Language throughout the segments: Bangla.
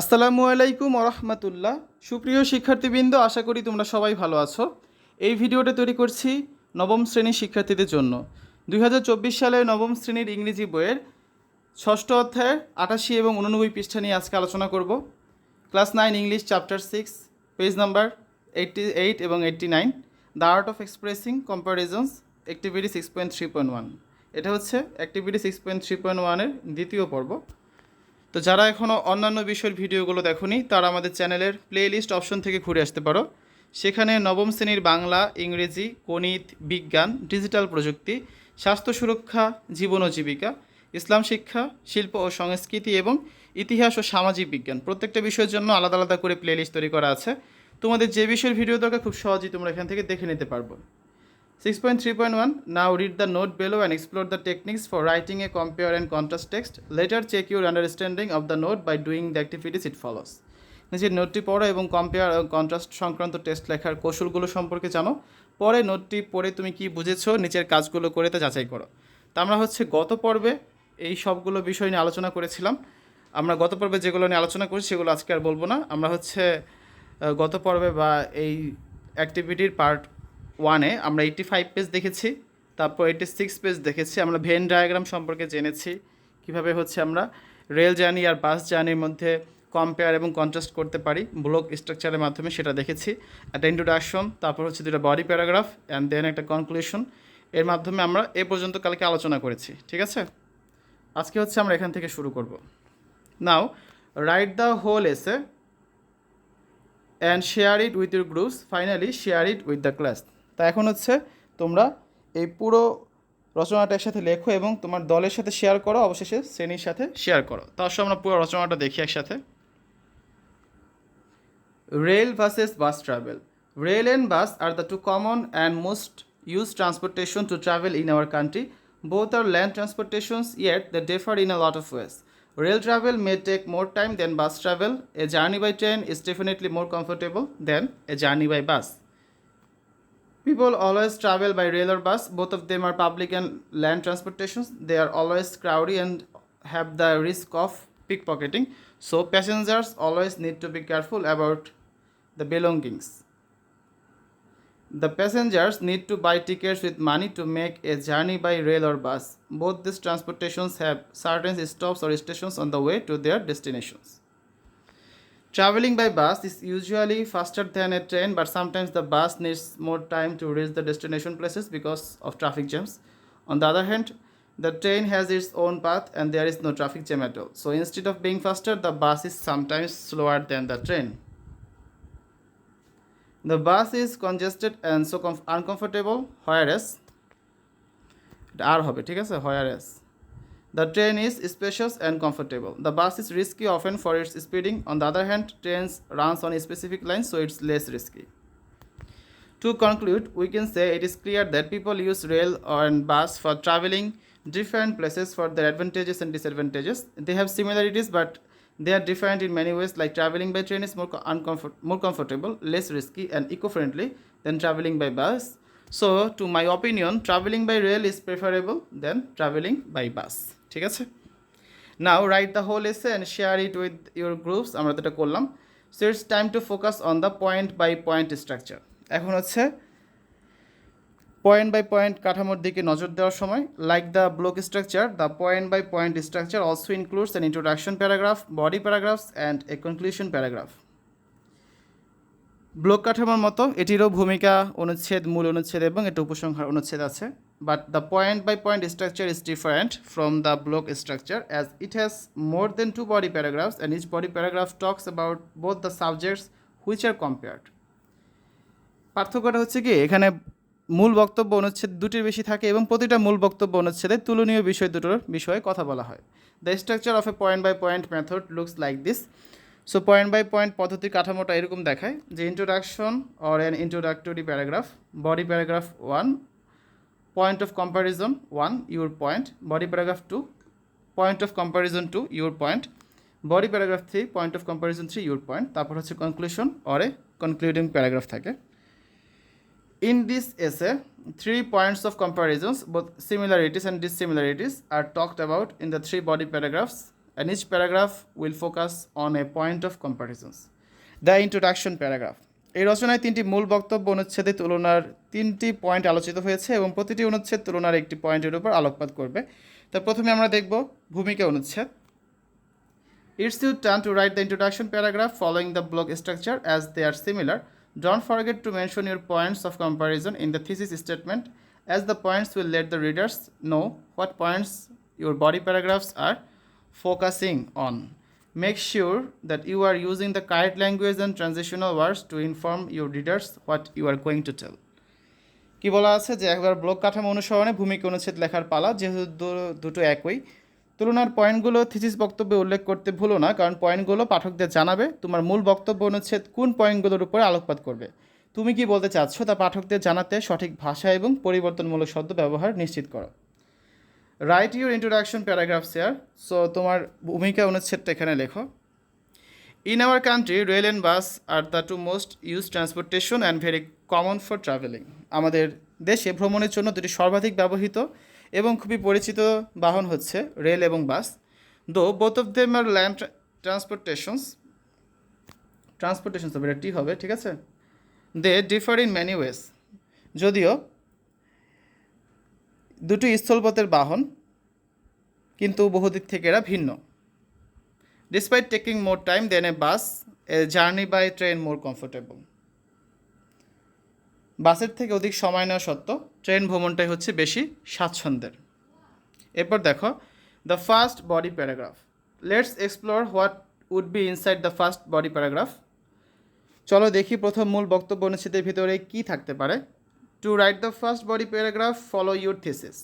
আসসালামু আলাইকুম রহমতুল্লাহ সুপ্রিয় শিক্ষার্থীবৃন্দ, আশা করি তোমরা সবাই ভালো আছো। এই ভিডিওটা তৈরি করছি নবম শ্রেণির শিক্ষার্থীদের জন্য। দু হাজার চব্বিশ সালে নবম শ্রেণির ইংরেজি বইয়ের ষষ্ঠ অধ্যায়ের আটাশি এবং উননব্বই পৃষ্ঠা নিয়ে আজকে আলোচনা করব। Class nine, English, chapter six, page number eighty eight এবং eighty nine, the art of expressing comparisons activity six point three point one. এটা হচ্ছে activity six point three point ওয়ানের দ্বিতীয় পর্ব। তো যারা এখনও অন্যান্য বিষয়ের ভিডিওগুলো দেখোনি, তারা আমাদের চ্যানেলের প্লে লিস্ট অপশন থেকে ঘুরে আসতে পারো। সেখানে নবম শ্রেণির বাংলা, ইংরেজি, গণিত, বিজ্ঞান ডিজিটাল প্রযুক্তি, স্বাস্থ্য সুরক্ষা, জীবন ও জীবিকা, ইসলাম শিক্ষা, শিল্প ও সংস্কৃতি এবং ইতিহাস ও সামাজিক বিজ্ঞান। প্রত্যেকটা বিষয়ের জন্য আলাদা আলাদা করে প্লে লিস্ট তৈরি করা আছে। তোমাদের যে বিষয়ের ভিডিও দরকার, খুব সহজেই তোমরা এখান থেকে দেখে নিতে পারব। 6.3.1 Now read the note below and explore the techniques for writing a compare and contrast text. Later check your understanding of the note by doing the activities it follows. নিজের নোটটি পড়ো এবং কম্পেয়ার কন্ট্রাস্ট সংক্রান্ত টেস্ট লেখার কৌশলগুলো সম্পর্কে জানো পরে নোটটি পড়ে তুমি কি বুঝেছ, নিচের কাজগুলো করে তা যাচাই করো তা আমরা হচ্ছে গত পর্বে এই সবগুলো বিষয় নিয়ে আলোচনা করেছিলাম আমরা গত পর্বে যেগুলো নিয়ে আলোচনা করেছি সেগুলো আজকে আর বলব না আমরা হচ্ছে গত পর্বে বা এই অ্যাক্টিভিটির পার্ট ওয়ানে আমরা এইটি ফাইভ পেজ দেখেছি, তারপর এইটি সিক্স পেজ দেখেছি, আমরা ভেন ডায়াগ্রাম সম্পর্কে জেনেছি, কীভাবে হচ্ছে আমরা রেল জার্নি আর বাস জার্নির মধ্যে কম্পেয়ার এবং কন্ট্রাস্ট করতে পারি ব্লক স্ট্রাকচারের মাধ্যমে সেটা দেখেছি, একটা ইন্ট্রোডাকশন তারপর হচ্ছে দুটো বডি প্যারাগ্রাফ অ্যান্ড দেন একটা কনক্লুশন এর মাধ্যমে আমরা এ পর্যন্ত কালকে আলোচনা করেছি, ঠিক আছে? আজকে হচ্ছে আমরা এখান থেকে শুরু করব। Now write the whole essay and share it with your groups finally share it with the class তা এখন হচ্ছে তোমরা এই পুরো রচনাটা একসাথে লেখো এবং তোমার দলের সাথে শেয়ার করো, অবশেষে শ্রেণির সাথে শেয়ার করো। তার সব আমরা পুরো রচনাটা দেখি একসাথে। Rail versus bus travel. Rail and bus are the two common and most use transportation to travel in our country. Both are land transportations yet they differ in a lot of ways rail travel may take more time than bus travel a journey by train is definitely more comfortable than a journey by bus People always travel by rail or bus. Both of them are public and land transportations. They are always crowded and have the risk of pickpocketing. So passengers always need to be careful about the belongings. The passengers need to buy tickets with money to make a journey by rail or bus. Both these transportations have certain stops or stations on the way to their destinations. Traveling by bus is usually faster than a train, but sometimes the bus needs more time to reach the destination places because of traffic jams. On the other hand, the train has its own path and there is no traffic jam at all. So instead of being faster, the bus is sometimes slower than the train. The bus is congested and so uncomfortable, whereas আর হবে ঠিক আছে whereas the train is spacious and comfortable. The bus is risky often for its speeding. On the other hand, trains runs on specific lines, so it's less risky. To conclude, we can say it is clear that people use rail and bus for traveling different places for their advantages and disadvantages. They have similarities, but they are different in many ways. Like traveling by train is more uncomfort- more comfortable, less risky, and eco-friendly than traveling by bus. So, to my opinion, travelling by rail is preferable than travelling by bus ঠিক আছে? Now write the whole essay and share it with your groups আমরা তো এটা করলাম। So it's time to focus on the point by point structure এখন হচ্ছে পয়েন্ট বাই পয়েন্ট কাঠামোর দিকে নজর দেওয়ার সময় like the block structure the point by point structure also includes an introduction paragraph body paragraphs and a conclusion paragraph block কাঠামোর মতো এটিরও ভূমিকা, অনুচ্ছেদ, মূল অনুচ্ছেদ এবং এটা উপসংহার অনুচ্ছেদ আছে। But the point by point structure is different from the block structure as it has more than two body paragraphs and each body paragraph talks about both the subjects which are compared পার্থক্যটা হচ্ছে কি, এখানে মূল বক্তব্য অনুচ্ছেদ দুটির বেশি থাকে এবং প্রতিটা মূল বক্তব্য অনুচ্ছেদে তুলনীয় বিষয় দুটোর বিষয়ে কথা বলা হয়। The structure of a point by point method looks like this so point by point পদ্ধতির কাঠামোটা এরকম দেখায় যে introduction or an introductory paragraph body paragraph one point of comparison one your point body paragraph two point of comparison two your point body paragraph three point of comparison three your point তারপর হচ্ছে conclusion or a concluding paragraph থাকে। In this essay, three points of comparisons, both similarities and dissimilarities, are talked about in the three body paragraphs and each paragraph will focus on a point of comparisons. The introduction paragraph. এই রচনায় তিনটি মূল বক্তব্য অনুচ্ছেদে তুলনার তিনটি পয়েন্ট আলোচিত হয়েছে এবং প্রতিটি অনুচ্ছেদ তুলনার একটি পয়েন্টের উপর আলোকপাত করবে। তো প্রথমে আমরা দেখব ভূমিকা অনুচ্ছেদ। It's you turn to write the introduction paragraph following the block structure as they are similar don't forget to mention your points of comparison in the thesis statement as the points will let the readers know what points your body paragraphs are focusing on. Make sure that you are using the correct language and transitional words to inform your readers what you are going to tell. কি বলা আছে যে একবার ব্লক কাঠামো অনুসরণে ভূমিকা অনুচ্ছেদ লেখার পালা যেহেতু দুটো একই তুলনার পয়েন্টগুলো থিসিস বক্তব্যে উল্লেখ করতে ভুলো না, কারণ পয়েন্টগুলো পাঠকদের জানাবে তোমার মূল বক্তব্য অনুচ্ছেদ কোন পয়েন্টগুলোর উপরে আলোকপাত করবে তুমি কি বলতে চাচ্ছ তা পাঠকদের জানাতে সঠিক ভাষা এবং পরিবর্তনমূলক শব্দ ব্যবহার নিশ্চিত করো write your introduction paragraph share so তোমার ভূমিকা অনুচ্ছেদটা এখানে লেখো। In our country rail and bus are the two most use transportation and very common for travelling আমাদের দেশে ভ্রমণের জন্য দুটি সর্বাধিক ব্যবহৃত এবং খুবই পরিচিত বাহন হচ্ছে রেল এবং bus though both of them are land transportations transportations হবে এটা টি হবে, ঠিক আছে? They differ in many ways যদিও দুটি স্থলপথের বাহন, কিন্তু বহুদিক থেকে এরা ভিন্ন। Despite taking more time than a bus a journey by train more comfortable বাসের থেকে অধিক সময় নেওয়া সত্ত্বেও ট্রেন ভ্রমণটাই হচ্ছে বেশি স্বাচ্ছন্দ্যের। এরপর দেখো the first body paragraph let's explore what would be inside the first body paragraph চলো দেখি প্রথম মূল বক্তব্য অনুচ্ছেদের ভিতরে কি থাকতে পারে। To write the first body paragraph follow your thesis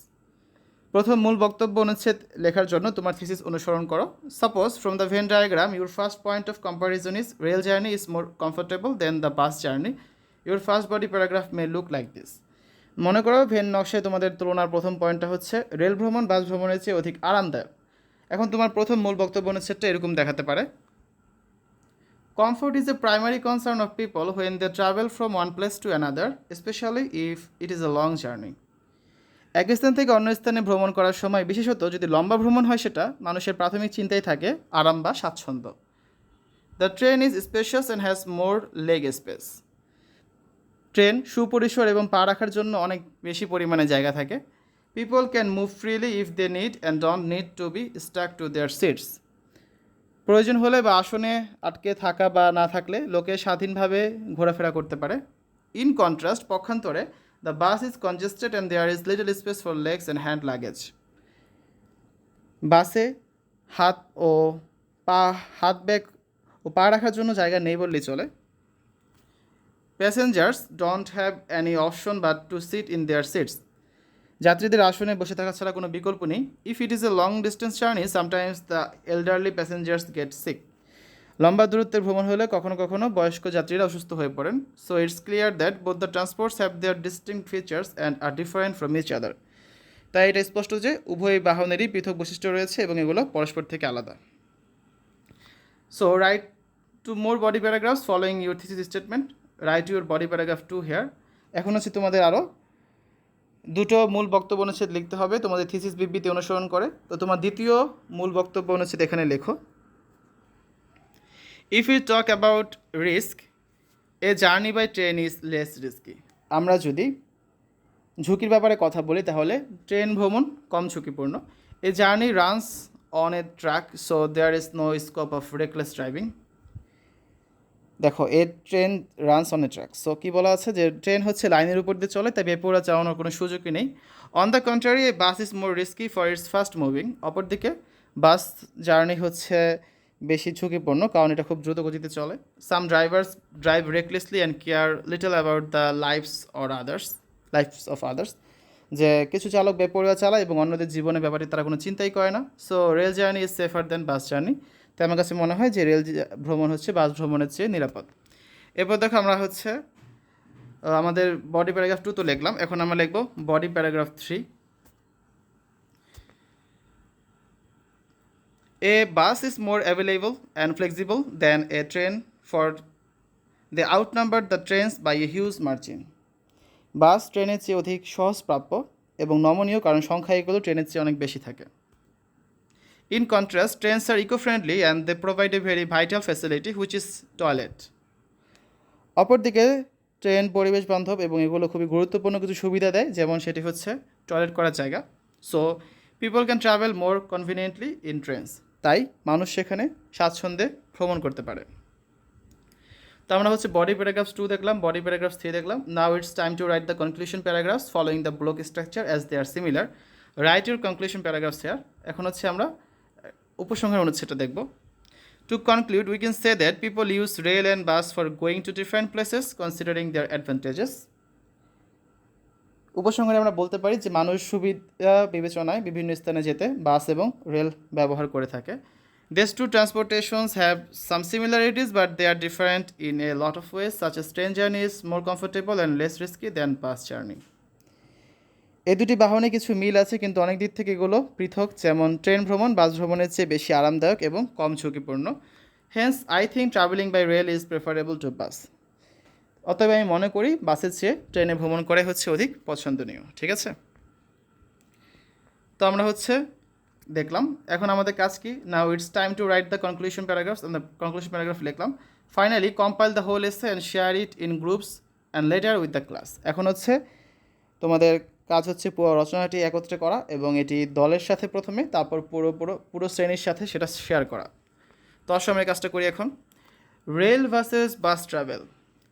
প্রথম মূল বক্তব্য অনুচ্ছেদ লেখার জন্য তোমার থিসিস অনুসরণ করো। Suppose from the Venn diagram your first point of comparison is rail journey is more comfortable than the bus journey your first body paragraph may look like this মনে করো ভেন নকশায় তোমাদের তুলনার প্রথম পয়েন্টটা হচ্ছে রেল ভ্রমণ বাস ভ্রমণের চেয়ে অধিক আরামদায়ক। এখন তোমার প্রথম মূল বক্তব্য অনুচ্ছেদটা এরকম দেখাতে পারে। Comfort is a primary concern of people when they travel from one place to another, especially if it is a long journey. এক স্থান থেকে অন্য স্থানে ভ্রমণ করার সময় বিশেষত যদি লম্বা ভ্রমণ হয় সেটা মানুষের প্রাথমিক চিন্তাই থাকে আরাম বা স্বাচ্ছন্দ্য। The train is spacious and has more leg space train সুপরিসর এবং পা রাখার জন্য অনেক বেশি পরিমাণে জায়গা থাকে। People can move freely if they need and don't need to be stuck to their seats প্রয়োজন হলে বা আসনে আটকে থাকা বা না থাকলে লোকে স্বাধীনভাবে ঘোরাফেরা করতে পারে। ইন কন্ট্রাস্ট পক্ষান্তরে the bus is congested and there is little space for legs and hand luggage বাসে হাত ও পা, হাত ব্যাগ ও পা রাখার জন্য জায়গা নেই বললেই চলে। Passengers don't have any option but to sit in their seats যাত্রীদের আসনে বসে থাকা ছাড়া কোনো বিকল্প নেই। If it is a long distance journey sometimes the elderly passengers get sick লম্বা দূরত্বের ভ্রমণ হলে কখনো কখনো বয়স্ক যাত্রীরা অসুস্থ হয়ে পড়েন। So it's clear that both the transports have their distinct features and are different from each other তাই এটা স্পষ্ট যে উভয় বাহনেরই পৃথক বৈশিষ্ট্য রয়েছে এবং এগুলো পরস্পর থেকে আলাদা। So write two more body paragraphs following your thesis statement write your body paragraph two here এখন হচ্ছে তোমাদের আরও দুটো মূল বক্তব্য অনুচ্ছেদ লিখতে হবে, তোমাদের থিসিস বিবৃতি অনুসরণ করে। তো তোমার দ্বিতীয় মূল বক্তব্য অনুচ্ছেদ এখানে লেখো। If you talk about risk a journey by train is less risky আমরা যদি ঝুঁকির ব্যাপারে কথা বলি, তাহলে ট্রেন ভ্রমণ কম ঝুঁকিপূর্ণ। A journey runs on a track so there is no scope of reckless driving দেখো, a train runs on a track so কী বলা আছে? যে ট্রেন হচ্ছে লাইনের উপর দিয়ে চলে, তাই বেপরা চালানোর কোনো সুযোগই নেই। On the contrary bus is more risky for it's fast moving অপরদিকে বাস জার্নি হচ্ছে বেশি ঝুঁকিপূর্ণ, কারণ এটা খুব দ্রুত গতিতে চলে। Some drivers drive recklessly and care little about the lifes or others lifes of others যে কিছু চালক বেপরোয়া চালায় এবং অন্যদের জীবনের ব্যাপারে তারা কোনো চিন্তাই করে না। So rail journey is safer than bus journey তাই আমার কাছে মনে হয় যে রেল ভ্রমণ হচ্ছে, বাস ভ্রমণের চেয়ে নিরাপদ। এরপর দেখো আমরা হচ্ছে আমাদের বডি প্যারাগ্রাফ টু তো লিখলাম, এখন আমরা লিখব body paragraph three A bus is more available and flexible than a train for they outnumber the trains by a huge margin. Bus ট্রেনের চেয়ে অধিক সহজ প্রাপ্য এবং নমনীয়, কারণ সংখ্যা এগুলো ট্রেনের চেয়ে অনেক বেশি থাকে। In contrast, trains are eco-friendly and they provide a very vital facility which is toilet. অপরদিকে ট্রেন পরিবেশ বান্ধব এবং এগুলো খুবই গুরুত্বপূর্ণ কিছু সুবিধা দেয় যেমন সেটি হচ্ছে টয়লেট করার জায়গা। So people can travel more conveniently in trains তাই মানুষ সেখানে স্বাচ্ছন্দ্যে ভ্রমণ করতে পারে। তো আমরা হচ্ছে বডি প্যারাগ্রাফস টু দেখলাম বডি প্যারাগ্রাফস থ্রি দেখলাম। Now it's time to write the conclusion paragraphs following the block structure as they are similar write your conclusion paragraphs here এখন হচ্ছে আমরা উপসংহার অনুচ্ছেদটা দেখব। To conclude we can say that people use rail and bus for going to different places considering their advantages উপসংহারে আমরা বলতে পারি যে মানুষ সুবিধা, বিবেচনায় বিভিন্ন স্থানে যেতে বাস এবং রেল ব্যবহার করে থাকে। These two transportations have some similarities but they are different in a lot of ways such as train journey is more comfortable and less risky than bus journey এই দুটি বাহনে কিছু মিল আছে, কিন্তু অনেক দিক থেকে এগুলো পৃথক, যেমন ট্রেন ভ্রমণ বাস ভ্রমণের চেয়ে বেশি আরামদায়ক এবং কম ঝুঁকিপূর্ণ। Hence I think travelling by rail is preferable to bus অতএব আমি মনে করি বাসের চেয়ে ট্রেনে ভ্রমণ করাই হচ্ছে অধিক পছন্দনীয়, ঠিক আছে? তো আমরা হচ্ছে দেখলাম, এখন আমাদের কাজ কি? Now it's time to write the conclusion paragraph conclusion paragraph লিখলাম। Finally compile the whole essay and share it in groups and later with the class এখন হচ্ছে তোমাদের কাজ হচ্ছে পুরো রচনাটি একত্রে করা এবং এটি দলের সাথে প্রথমে তারপর পুরো পুরো পুরো শ্রেণির সাথে সেটা শেয়ার করা তো আসো এই কাজটা করি এখন rail versus bus travel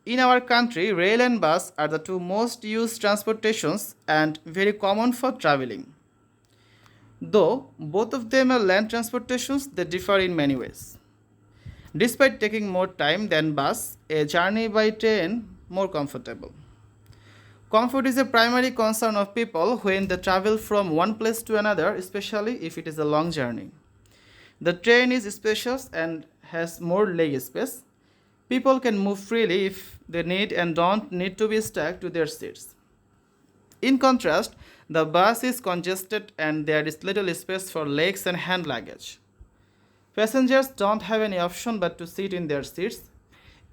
in our country rail and bus are the two most use transportations and very common for travelling Though both of them are land transportations, they differ in many ways. Despite taking more time than bus, a journey by train more comfortable. Comfort is a primary concern of people when they travel from one place to another, especially if it is a long journey. The train is spacious and has more leg space. People can move freely if they need and don't need to be stuck to their seats. In contrast, the bus is congested and there is little space for legs and hand luggage. Passengers don't have any option but to sit in their seats.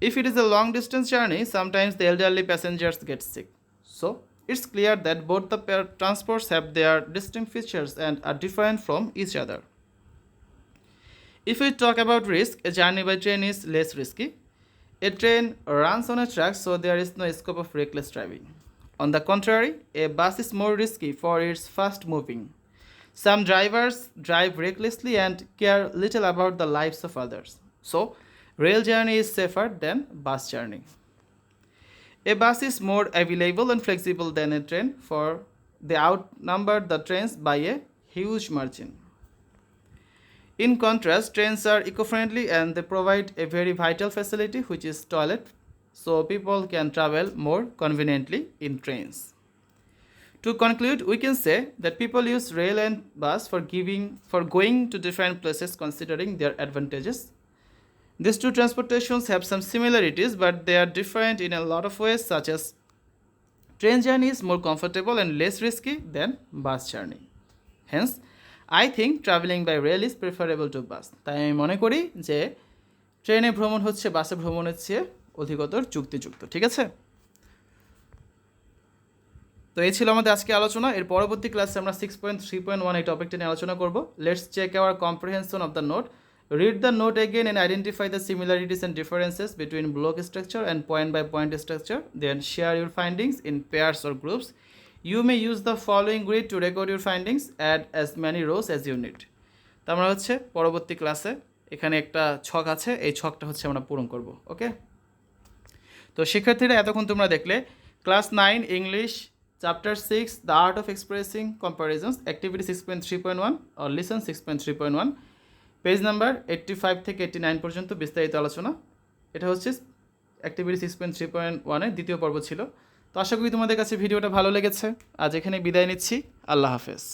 If it is a long distance journey, sometimes the elderly passengers get sick. So, it's clear that both the pair transports have their distinct features and are different from each other. If we talk about risk, a journey by train is less risky. A train runs on a track, so there is no scope of reckless driving. On the contrary, a bus is more risky for its fast moving. Some drivers drive recklessly and care little about the lives of others. So, rail journey is safer than bus journey. A bus is more available and flexible than a train, for they outnumber the trains by a huge margin. In contrast, trains are eco-friendly and they provide a very vital facility which is toilet so people can travel more conveniently in trains. To conclude, we can say that people use rail and bus for giving for going to different places considering their advantages. These two transportations have some similarities but they are different in a lot of ways such as train journey is more comfortable and less risky than bus journey. Hence, I think traveling by rail is preferable to bus. তাই আমি মনে করি যে ট্রেনে ভ্রমণ হচ্ছে বাসে ভ্রমণের চেয়ে অধিকতর যুক্তিযুক্ত ঠিক আছে তো এই ছিল আমাদের আজকে আলোচনা এর পরবর্তী ক্লাসে আমরা six point three point one এই টপিকটা নিয়ে আলোচনা করব let's check our comprehension of the note read the note again and identify the similarities and differences between block structure and point by point structure then share your findings in pairs or groups you may use the following grid to record your findings add as many rows as you need তো আমরা হচ্ছে পরবর্তী ক্লাসে এখানে একটা ছক আছে, এই ছকটা হচ্ছে আমরা পূরণ করব, ওকে? তো শিক্ষার্থীরা এতক্ষণ তোমরা দেখলে class nine English chapter six the art of expressing comparisons activity six point three point one or lesson six point three point one page number eighty five থেকে এইট্টি নাইন পর্যন্ত বিস্তারিত আলোচনা। এটা হচ্ছে activity six point three point ওয়ানের দ্বিতীয় পর্ব ছিল। তো আশা করি তোমাদের কাছে ভিডিওটা ভালো লেগেছে। আজ এখানে বিদায় নিচ্ছি। আল্লাহ হাফেজ।